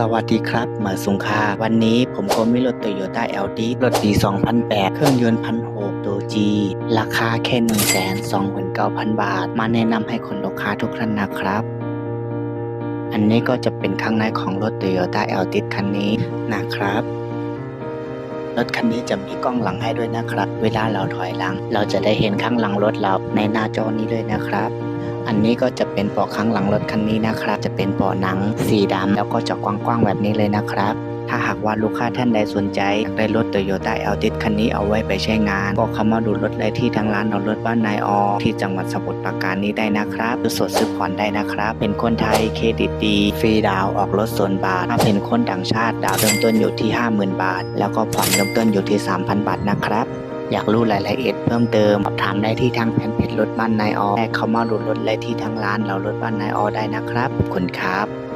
สวัสดีครับหมาสุงคา วันนี้ผมก็มีรถโตโยต้าเอลดีรถปี 2008 เครื่องยนต์พันหกตัวจีราคาแค่ 1 2 9 0 0 0 บาท มาแนะนำให้คนลูกค้าทุกท่านนะครับ อันนี้ก็จะเป็นข้างในของรถโตโยต้าเอลติคันนี้นะครับ รถคันนี้จะมีกล้องหลังให้ด้วยนะครับ เวลาเราถอยหลัง เราจะได้เห็นข้างหลังรถเราในหน้าจอนี้ด้วยนะครับ อันนี้ก็จะเป็นเบาะข้างหลังรถคันนี้นะครับ จะเป็นเบาะหนังสีดำแล้วก็จะกว้างๆแบบนี้เลยนะครับ ถ้าหากว่าลูกค้าท่านใดสนใจอยากได้รถ Toyota a l t i s คันนี้เอาไว้ไปใช้งาน ก็เข้ามาดูรถเลยที่ทางร้านเอารถบ้านนายอที่จังหวัดสมุทรปราการนี้ได้นะครับซื้อสดซื้อผ่อนได้นะครับ เป็นคนไทยเครดิตดีฟรีดาวออกรถส่วนบาท ถ้าเป็นคนต่างชาติดาวเริ่มต้นอยู่ที่ 50,000 บาท แล้วก็ผ่อนเริ่มต้นอยู่ที่ 3,000 บาทนะครับอยากรู้รายละเอียดเพิ่มเติมสอบถามได้ที่ทางแฟนเพจรถบ้านนายอและเข้ามาดูรถเลยที่ทางร้านเรารถบ้านนายอได้นะครับขอบคุณครับ